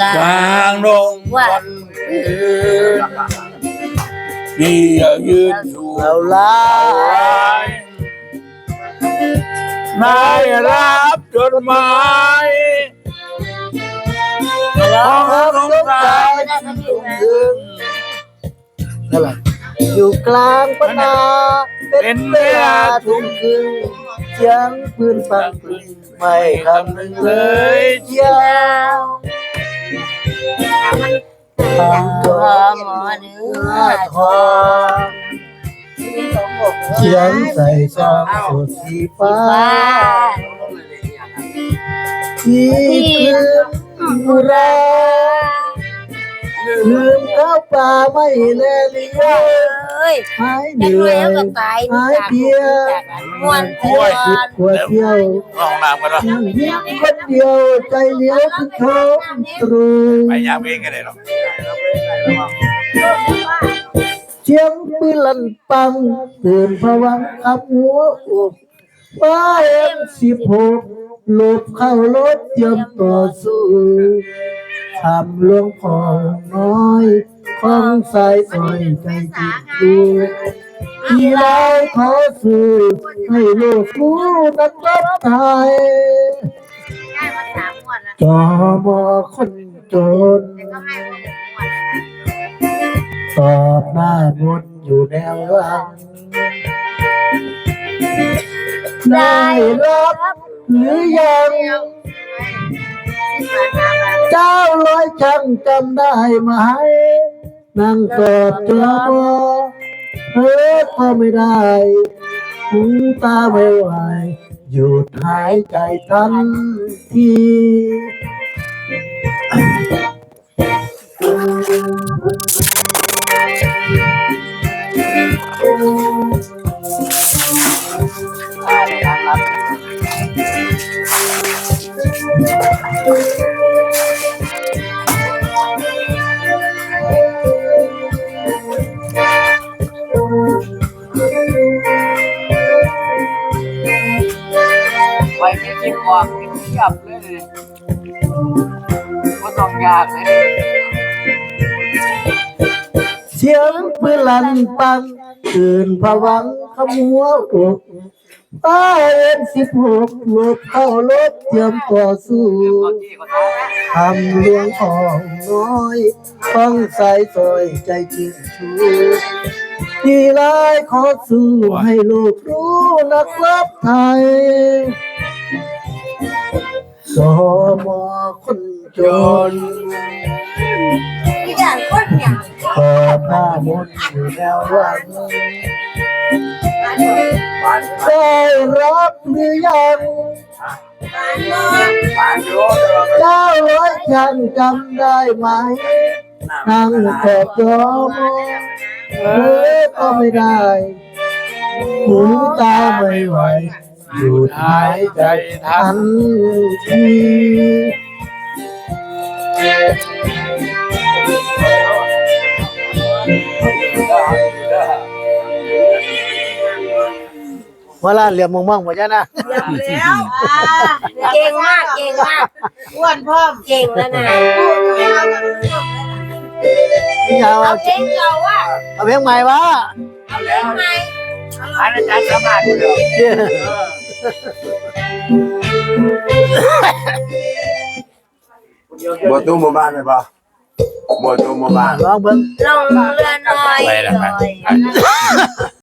กลางดงวันเพ็ญพี่ยืนอยู่เราลาไม่รับจดหมายร้องของสงสารไม่ได้สักทีนะถึงเท่าไหร่อยู่กลางปนาเป็นเวลาทุ่มครึ่งเสียงปืนฟังปริงไม่คำนึงเลยเจ้า ชียวทำตัวหมอเนื้อทองเขียนใส่ซองสูตรสีฟ้าฟ้าที่คืนบุรา ลืมข้าวปลาไม่แลเลี้ยงเอ้ยหายเหจะนื่รอวยยแล้วก็ตายหายเพลียมวนทโอ้วยนคิดกลัวเที่ยวห้องน้ำกันวะยังเพียงคนเดียวใจเหลียวคือโทมตรูไปยามเองกันเลยหรอกเสียงปืนลั่นปังตื่นผวังขับหัวอกป้าเอ็มสิบหกหลบเข้ารถเตรียมต่อสู้ ทำหลวงพ่อน้อยของสายซอยใจจิตดูที่ไราขอสู้ให้โลกรู้นักรบไทยได้มาสามมวนแล้วจอมอคนจนก็ให้ผมมวนเลยนะตอบหน้ามนอยู่แนวหลังได้รับหรือยัง เจ้าร้อยช่างจำได้ไหมนั่งกอดจอมอเฮ้อก็ไม่ได้หูตาไม่ไหวหยุดหายใจทันที ไม่กินกวางกินเทียบเลยก็ต้องยากเลยเสียงปืนลั่นปังตื่นผวังขมัวอกป้าเอ็นสิบหกหลบเข้ารถเตรียมต่อสู้ทำเรื่องของน้อยฟังสายซอยใจจริงชูดีร้ายขอสู้ให้โลกรู้นักรับไทย สมอคนจนที่ด่านคนเนี่ยเปิดหน้ามนต์อยู่แนวหลังได้รับหรือยังผ่านโยนเจ้าร้อยช่างจำได้ไหมนั่งกอดจอมอเออก็ไม่ได้หูตาไม่ไหว หยุดหายใจทันทีเวลาเหลี่ยมมองๆหมดจ้ะนะแล้วเก่งมาก เก่งมากอ้วนพิ่มเก่งแล้วนะพี่ยาวเอาเพลงเก่าว่ะเอาเพลงใหม่วะเอาเพลงใหม่อันอาจารย์สมารถเลยว ตู้หมู่บ้านไหมปะบัวตู้